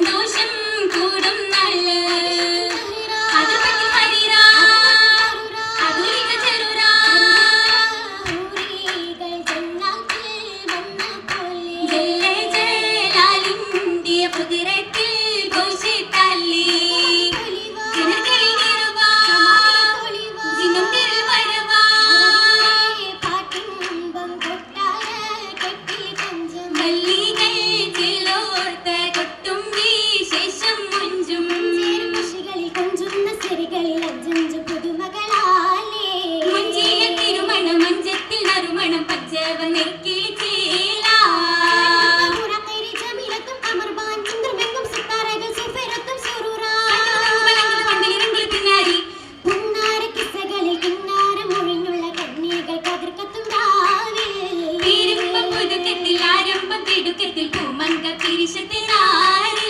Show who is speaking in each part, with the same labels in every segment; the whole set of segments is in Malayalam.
Speaker 1: സന്തോഷം കൂടും ഇടുക്കത്തിൽ പൂമങ്ക തിരിശത്തിനാരി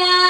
Speaker 1: semuanya.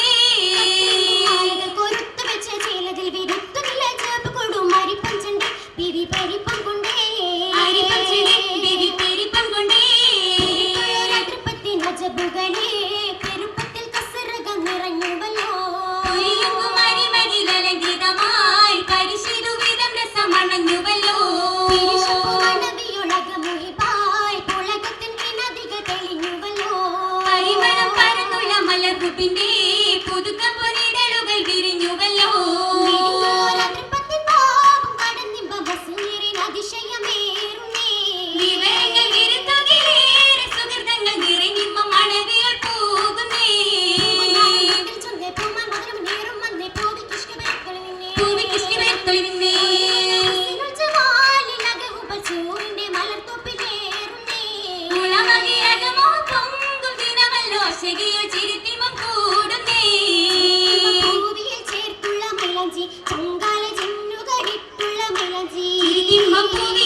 Speaker 1: തണുപ്പിന്റെ പുതുക്ക പുരിടലുകൾ വിരിഞ്ഞുവല്ലോ. Thank you.
Speaker 2: Hindi.